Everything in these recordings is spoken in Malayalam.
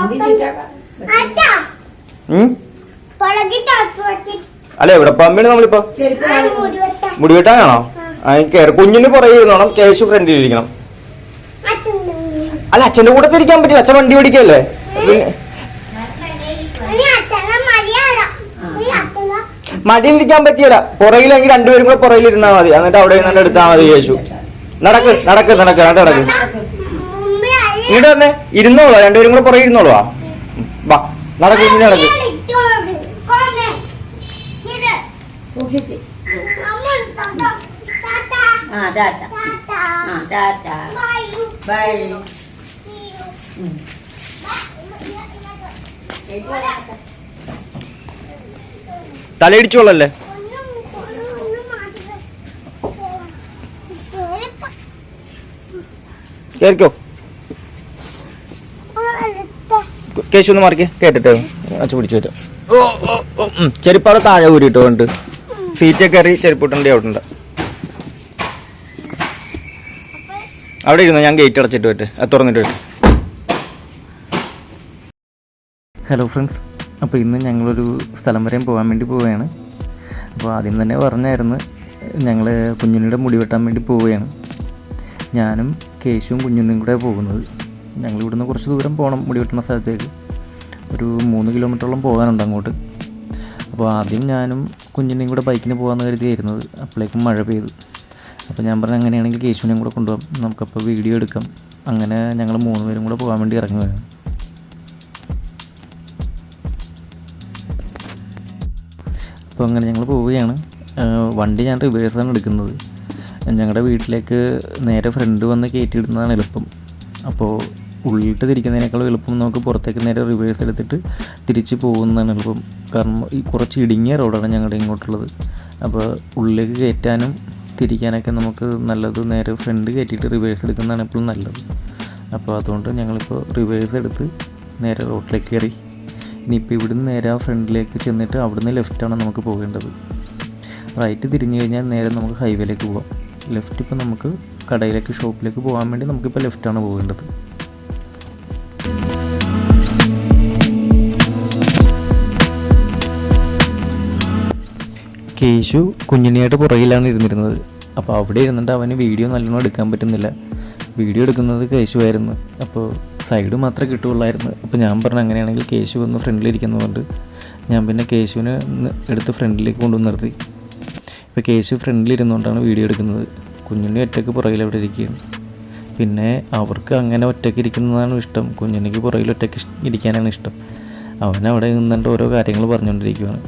മുടി ഇവിടെ അച്ഛാ. ഉം? വെട്ടി അല്ല എവിടെ പമ്മിന് നമ്മളിപ്പോ? ആ മുടി വെട്ടാ മുടി വെട്ടാനാണോ? ആ. കേറി. കുഞ്ഞിന് പുറകെ ഇരുന്നോണം കേശു ഫ്രണ്ടിൽ ഇരിക്കണം. അച്ഛൻ അല്ല അച്ഛന്റെ കൂടെ തിരിക്കാൻ പറ്റില്ല. അച്ഛൻ വണ്ടി ഓടിക്കല്ലേ? പിന്നെ ഇനി അച്ഛനെ മര്യാദ ഈ അച്ഛനെ മടിയിലിരിക്കാൻ പറ്റിയല്ല. പുറകിലെങ്കിൽ രണ്ടുപേരും കൂടെ പുറകിലിരുന്നാ മതി. എന്നിട്ട് അവിടെ നിന്ന് എടുത്താൽ മതി യേശു നടക്ക് നടക്ക് നടക്ക് നടക്ക് നടക്ക്. അല്ലേ ഇങ്ങോട്ട് വന്നേ. ഇരുന്നോളൂ. രണ്ടുപേരും കൂടെ പുറകെ ഇരുന്നോളൂ. വാ. നടക്ക് കുഞ്ഞിന് നടക്ക്. തലയിടിച്ചോളല്ലേ കൊണ്ടേ ഇത് സൂക്ഷിച്ച് അമ്മ താത്ത താത്ത ആ ടാറ്റ താത്ത ആ ടാറ്റ ബൈ ബൈ ഉം. തലയിടിച്ചോളല്ലേ ഒന്നും ഒന്നും മാറ്റില്ല കേൾക്കാം കേറിക്കോ അടുത്ത കേശു ഒന്ന് മാറിക്കേ. കേട്ടിട്ട്? അച്ഛൻ പിടിച്ചു വരും ചെരുപ്പാട് താഴെ ഊരിട്ടോ ഉണ്ട് സീറ്റൊക്കെ കയറി ചെരുപ്പിട്ടുണ്ട് അവിടെ ഉണ്ട് അവിടെ ഇരുന്നു? ഞാൻ ഗേറ്റ് അടച്ചിട്ട് പറ്റേ അത് തുറന്നിട്ട് വരും ഹലോ ഫ്രണ്ട്സ് അപ്പോൾ ഇന്ന് ഞങ്ങളൊരു സ്ഥലം വരെയും പോകാൻ വേണ്ടി പോവുകയാണ്. അപ്പോൾ ആദ്യം തന്നെ പറഞ്ഞായിരുന്നു ഞങ്ങൾ കുഞ്ഞുണ്ണിയുടെ മുടി വെട്ടാൻ വേണ്ടി പോവുകയാണ്. ഞാനും കേശുവും കുഞ്ഞുണ്ണിയും കൂടെ പോകുന്നത്. ഞങ്ങൾ ഇവിടുന്ന് കുറച്ച് ദൂരം പോകണം മുടി വെട്ടുന്ന സ്ഥലത്തേക്ക്. ഒരു മൂന്ന് കിലോമീറ്ററോളം പോകാനുണ്ട് അങ്ങോട്ട്. അപ്പോൾ ആദ്യം ഞാനും കുഞ്ഞിന്റെയും കൂടെ ബൈക്കിന് പോകാമെന്ന് കരുതിയായിരുന്നത് അപ്പോഴേക്കും മഴ പെയ്തു. അപ്പോൾ ഞാൻ പറഞ്ഞു അങ്ങനെയാണെങ്കിൽ കേശുവിനെയും കൂടെ കൊണ്ടുപോകാം. നമുക്കപ്പോൾ വീഡിയോ എടുക്കാം. അങ്ങനെ ഞങ്ങൾ മൂന്ന് പേരും കൂടെ പോകാൻ വേണ്ടി ഇറങ്ങി ഇറങ്ങുകയാണ്. അപ്പോൾ അങ്ങനെ ഞങ്ങൾ പോവുകയാണ്. വണ്ടി ഞാൻ റിവേഴ്സാണ് എടുക്കുന്നത്. ഞങ്ങളുടെ വീട്ടിലേക്ക് നേരെ ഫ്രണ്ട് വന്ന് കയറ്റി ഇടുന്നതാണ് എളുപ്പം. അപ്പോൾ ഉള്ളിട്ട് തിരിക്കുന്നതിനേക്കാൾ എളുപ്പം നമുക്ക് പുറത്തേക്ക് നേരെ റിവേഴ്സ് എടുത്തിട്ട് തിരിച്ച് പോകുന്നതാണ് എളുപ്പം. കാരണം ഈ കുറച്ച് ഇടുങ്ങിയ റോഡാണ് ഞങ്ങളുടെ ഇങ്ങോട്ടുള്ളത്. അപ്പോൾ ഉള്ളിലേക്ക് കയറ്റാനും തിരിക്കാനൊക്കെ നമുക്ക് നല്ലത് നേരെ ഫ്രണ്ട് കയറ്റിയിട്ട് റിവേഴ്സ് എടുക്കുന്നതാണ് എപ്പോഴും നല്ലത്. അപ്പോൾ അതുകൊണ്ട് ഞങ്ങളിപ്പോൾ റിവേഴ്സ് എടുത്ത് നേരെ റോഡിലേക്ക് കയറി. ഇനിയിപ്പോൾ ഇവിടുന്ന് നേരെ ആ ഫ്രണ്ടിലേക്ക് ചെന്നിട്ട് അവിടുന്ന് ലെഫ്റ്റാണ് നമുക്ക് പോകേണ്ടത്. റൈറ്റ് തിരിഞ്ഞു കഴിഞ്ഞാൽ നേരെ നമുക്ക് ഹൈവേയിലേക്ക് പോകാം ലെഫ്റ്റ് ഇപ്പോൾ നമുക്ക് കടയിലേക്ക് ഷോപ്പിലേക്ക് പോകാൻ വേണ്ടി നമുക്കിപ്പോൾ ലെഫ്റ്റാണ് പോകേണ്ടത്. കേശു കുഞ്ഞിനെയായിട്ട് പുറകിലാണ് ഇരുന്നിരുന്നത്. അപ്പോൾ അവിടെ ഇരുന്നിട്ട് അവന് വീഡിയോ നല്ലോണം എടുക്കാൻ പറ്റുന്നില്ല. വീഡിയോ എടുക്കുന്നത് കേശുവായിരുന്നു. അപ്പോൾ സൈഡ് മാത്രമേ കിട്ടുകയുള്ളായിരുന്നു. അപ്പോൾ ഞാൻ പറഞ്ഞു അങ്ങനെയാണെങ്കിൽ കേശു ഒന്ന് ഫ്രണ്ടിലിരിക്കുന്നതുകൊണ്ട് ഞാൻ പിന്നെ കേശുവിനെ എടുത്ത് ഫ്രണ്ടിലേക്ക് കൊണ്ടുവന്ന് നിർത്തി. ഇപ്പോൾ കേശു ഫ്രണ്ടിലിരുന്നുകൊണ്ടാണ് വീഡിയോ എടുക്കുന്നത്. കുഞ്ഞുണ്ണി ഒറ്റയ്ക്ക് പുറകിൽ അവിടെ ഇരിക്കുകയാണ്. പിന്നെ അവർക്ക് അങ്ങനെ ഒറ്റയ്ക്ക് ഇരിക്കുന്നതാണ് ഇഷ്ടം. കുഞ്ഞുണ്ണിക്ക് പുറകിൽ ഒറ്റയ്ക്ക് ഇരിക്കാനാണ് ഇഷ്ടം. അവനവിടെ നിന്നിട്ട് ഓരോ കാര്യങ്ങൾ പറഞ്ഞുകൊണ്ടിരിക്കുകയാണ്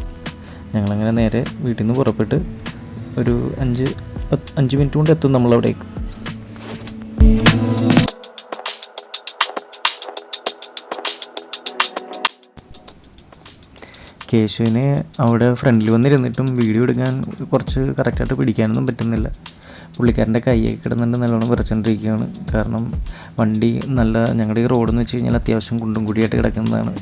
ഞങ്ങളങ്ങനെ നേരെ വീട്ടിൽ നിന്ന് പുറപ്പെട്ട് ഒരു അഞ്ച് അഞ്ച് മിനിറ്റ് കൊണ്ട് എത്തും നമ്മളവിടേക്ക്. കേശുവിനെ അവിടെ ഫ്രണ്ടിൽ വന്നിരുന്നിട്ടും വീഡിയോ എടുക്കാൻ കുറച്ച് കറക്റ്റായിട്ട് പിടിക്കാനൊന്നും പറ്റുന്നില്ല. പുള്ളിക്കാരന്റെ കൈയൊക്കെ കിടന്നിട്ട് നല്ലോണം വിറച്ചുകൊണ്ടിരിക്കുകയാണ് കാരണം വണ്ടി നല്ല ഞങ്ങളുടെ ഈ റോഡെന്ന് വെച്ച് കഴിഞ്ഞാൽ അത്യാവശ്യം കുണ്ടും കുടിയായിട്ട് കിടക്കുന്നതാണ്.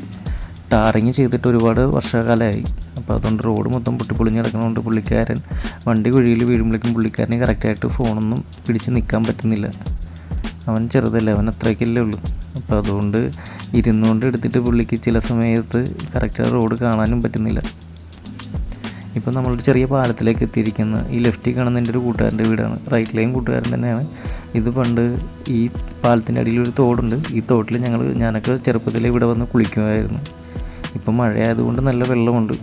ടാറിങ് ചെയ്തിട്ട് ഒരുപാട് വർഷകാലമായി. അപ്പോൾ അതുകൊണ്ട് റോഡ് മൊത്തം പൊട്ടിപ്പൊളിഞ്ഞ് കിടക്കുന്നതുകൊണ്ട് പുള്ളിക്കാരൻ വണ്ടി കുഴിയിൽ വീഴുമ്പോഴേക്കും പുള്ളിക്കാരന് കറക്റ്റായിട്ട് ഫോണൊന്നും പിടിച്ച് നിൽക്കാൻ പറ്റുന്നില്ല. അവൻ ചെറുതല്ലേ അവൻ അത്രയ്ക്കല്ലേ ഉള്ളൂ. അപ്പോൾ അതുകൊണ്ട് ഇരുന്നുകൊണ്ട് എടുത്തിട്ട് പുള്ളിക്ക് ചില സമയത്ത് കറക്റ്റ് റോഡ് കാണാനും പറ്റുന്നില്ല. ഇപ്പോൾ നമ്മളൊരു ചെറിയ പാലത്തിലേക്ക് എത്തിയിരിക്കുന്ന. ഈ ലെഫ്റ്റിൽ കാണുന്ന എന്റെ ഒരു കൂട്ടുകാരന്റെ വീടാണ്. റൈറ്റിലെയും കൂട്ടുകാരൻ തന്നെയാണ്. ഇത് പണ്ട് ഈ പാലത്തിന്റെ അടിയിൽ ഒരു തോടുണ്ട്. ഈ തോട്ടിൽ ഞങ്ങൾ ഞാനൊക്കെ ചെറുപ്പത്തിൽ ഇവിടെ വന്ന് കുളിക്കുമായിരുന്നു. ഇപ്പം മഴയായതുകൊണ്ട് നല്ല വെള്ളമുണ്ട്.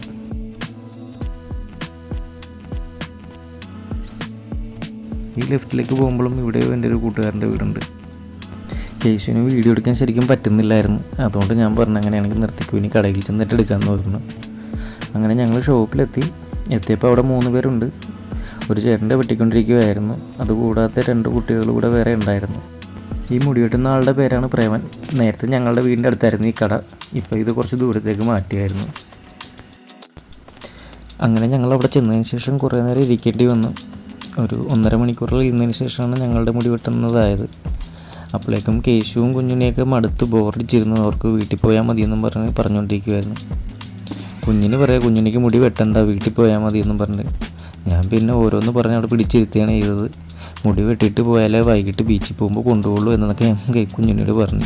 ഈ ലെഫ്റ്റിലേക്ക് പോകുമ്പോഴും ഇവിടെ എന്റെ ഒരു കൂട്ടുകാരന്റെ വീടുണ്ട്. കേശുവിന് വീഡിയോ എടുക്കാൻ ശരിക്കും പറ്റുന്നില്ലായിരുന്നു. അതുകൊണ്ട് ഞാൻ പറഞ്ഞു അങ്ങനെയാണെങ്കിൽ നിർത്തിക്കോ ഇനി കടയിൽ ചെന്നിട്ട് എടുക്കാമെന്ന് പറഞ്ഞു. അങ്ങനെ ഞങ്ങൾ ഷോപ്പിലെത്തി. എത്തിയപ്പോൾ അവിടെ മൂന്ന് പേരുണ്ട്. ഒരു ചേട്ടന്റെ വെട്ടിക്കൊണ്ടിരിക്കുകയായിരുന്നു അതുകൂടാതെ രണ്ട് കുട്ടികൾ കൂടെ വേറെ ഉണ്ടായിരുന്നു. ഈ മുടി വെട്ടുന്ന ആളുടെ പേരാണ് പ്രേമൻ. നേരത്തെ ഞങ്ങളുടെ വീടിന്റെ അടുത്തായിരുന്നു ഈ കട. ഇപ്പോൾ ഇത് കുറച്ച് ദൂരത്തേക്ക് മാറ്റിയായിരുന്നു. അങ്ങനെ ഞങ്ങൾ അവിടെ ചെന്നതിന് ശേഷം കുറേ നേരം ഇരിക്കേണ്ടി വന്നു. ഒരു ഒന്നര മണിക്കൂറിൽ ഇരുന്നതിന് ശേഷമാണ് ഞങ്ങളുടെ മുടി വെട്ടുന്നതായത്. അപ്പോഴേക്കും കേശുവും കുഞ്ഞിനെയൊക്കെ മടുത്ത് ബോറടിച്ചിരുന്നു. അവർക്ക് വീട്ടിൽ പോയാൽ മതിയെന്നും പറഞ്ഞ് പറഞ്ഞുകൊണ്ടിരിക്കുമായിരുന്നു കുഞ്ഞിന് പറയാം കുഞ്ഞിനിക്ക് മുടി വെട്ടണ്ട വീട്ടിൽ പോയാൽ മതിയെന്നും പറഞ്ഞ്. ഞാൻ പിന്നെ ഓരോന്ന് പറഞ്ഞ് അവിടെ പിടിച്ചിരുത്തുകയാണ് ചെയ്തത്. മുടി വെട്ടിയിട്ട് പോയാലേ വൈകിട്ട് ബീച്ചിൽ പോകുമ്പോൾ കൊണ്ടുപോകുള്ളൂ എന്നൊക്കെ ഞാൻ കേ- കുഞ്ഞിനോട് പറഞ്ഞു.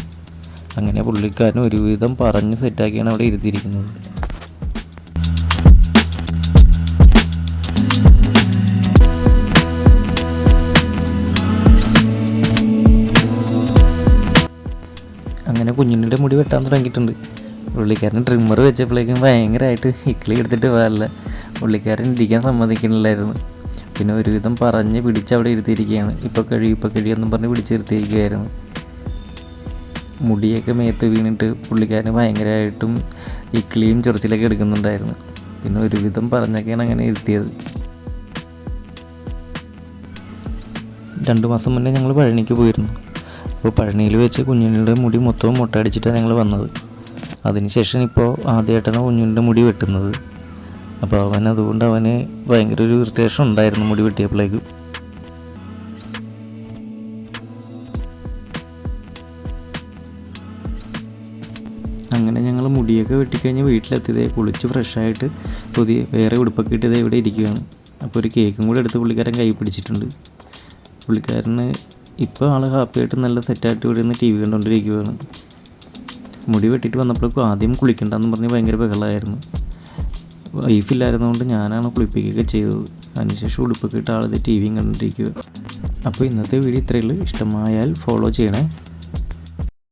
അങ്ങനെ പുള്ളിക്കാരൻ ഒരുവിധം പറഞ്ഞ് സെറ്റാക്കിയാണ് അവിടെ ഇരുത്തിയിരിക്കുന്നത്. അങ്ങനെ കുഞ്ഞിന്റെ മുടി വെട്ടാൻ തുടങ്ങിയിട്ടുണ്ട്. പുള്ളിക്കാരൻ ട്രിമ്മർ വെച്ചപ്പോഴേക്കും ഭയങ്കരമായിട്ട് ഇക്കിളി എടുത്തിട്ട് പോകാറില്ല പുള്ളിക്കാരൻ ഇരിക്കാൻ സമ്മതിക്കുന്നില്ലായിരുന്നു. പിന്നെ ഒരുവിധം പറഞ്ഞ് പിടിച്ച് അവിടെ ഇരുത്തിയിരിക്കുകയാണ് ഇപ്പോൾ കഴിയും ഇപ്പോൾ കഴിയെന്നും പറഞ്ഞ് പിടിച്ചിരുത്തിയിരിക്കുകയായിരുന്നു മുടിയൊക്കെ മേത്ത് വീണിട്ട് പുള്ളിക്കാരന് ഭയങ്കരമായിട്ടും ഇക്കിളിയും ചൊറിച്ചിലൊക്കെ എടുക്കുന്നുണ്ടായിരുന്നു. പിന്നെ ഒരുവിധം പറഞ്ഞൊക്കെയാണ് അങ്ങനെ ഇരുത്തിയത്. രണ്ട് മാസം മുന്നേ ഞങ്ങൾ പഴനിക്ക് പോയിരുന്നു. അപ്പോൾ പഴനിയിൽ വെച്ച് കുഞ്ഞിന്റെ മുടി മൊത്തവും മുട്ടയടിച്ചിട്ടാണ് ഞങ്ങൾ വന്നത്. അതിനുശേഷം ഇപ്പോൾ ആദ്യമായിട്ടാണ് കുഞ്ഞിന്റെ മുടി വെട്ടുന്നത്. അപ്പോൾ അവൻ അതുകൊണ്ട് അവന് ഭയങ്കര ഒരു ഇറിറ്റേഷൻ ഉണ്ടായിരുന്നു മുടി വെട്ടിയപ്പോഴേക്കും അങ്ങനെ ഞങ്ങൾ മുടിയൊക്കെ വെട്ടിക്കഴിഞ്ഞ് വീട്ടിലെത്തിയതേ കുളിച്ച് ഫ്രഷായിട്ട് പുതിയ വേറെ ഉടുപ്പൊക്കെ ഇട്ടതേ ഇവിടെ ഇരിക്കുകയാണ്. അപ്പോൾ ഒരു കേക്കും കൂടെ എടുത്ത് പുള്ളിക്കാരൻ കൈ പിടിച്ചിട്ടുണ്ട്. പുള്ളിക്കാരന് ഇപ്പോൾ ആൾ ഹാപ്പിയായിട്ട് നല്ല സെറ്റായിട്ട് ഇവിടെ നിന്ന് ടി വി കണ്ടുകൊണ്ടിരിക്കുകയാണ് മുടി വെട്ടിയിട്ട് വന്നപ്പോഴേക്കും ആദ്യം കുളിക്കണ്ടെന്ന് പറഞ്ഞ് ഭയങ്കര ബഹളമായിരുന്നു വൈഫില്ലായിരുന്നതുകൊണ്ട് ഞാനാണ് കുളിപ്പിക്കുകയൊക്കെ ചെയ്തത്. അതിനുശേഷം ഉടുപ്പൊക്കെ ഇട്ട് ആളത് ടി വിയും കണ്ടിരിക്കുക. അപ്പോൾ ഇന്നത്തെ വീഡിയോ ഇത്രയുള്ളൂ ഇഷ്ടമായാൽ ഫോളോ ചെയ്യണേ.